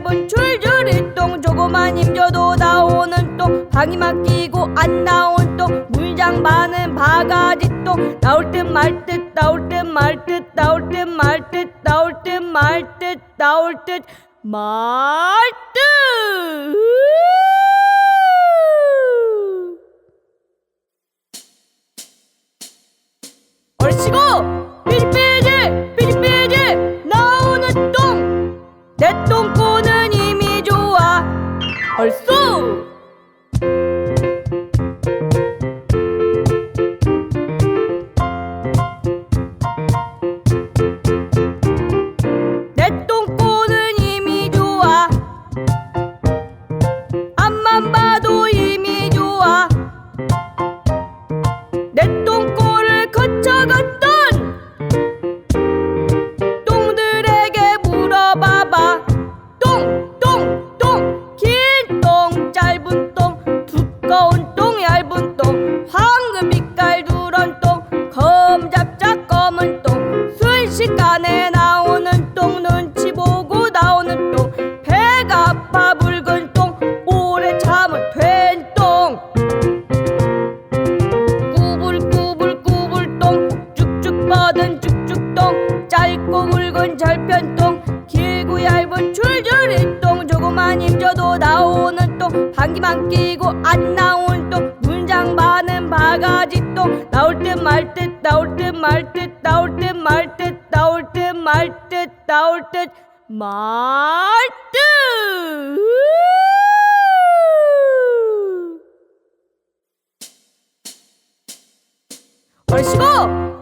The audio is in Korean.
넓은 줄줄이 똥 조그만 힘줘도 나오는 똥 방이 막히고 안 나온 똥 물장 많은 바가지 똥 나올 듯 말 듯 나올 듯 말 듯 나올 듯 말 듯 나올 듯 말 듯 나올 듯 말 듯. 얼씨구! 얼쑤 누런 똥, 검잡자 검은 똥, 순식간에 나오는 똥, 눈치 보고 나오는 똥, 배가 아파 붉은 똥, 오래 참은 된 똥. 꾸불꾸불꾸불 똥 쭉쭉 뻗은 쭉쭉 똥. 짧고 굵은 절편 똥 길고 얇은 줄줄이 똥. 조금만 힘줘도 나오는 똥. 방귀만 끼고 안똥 문장 Agajito, Taute Marte, Taute Marte, Taute Marte, Taute Marte, Taute Marte. Let's go!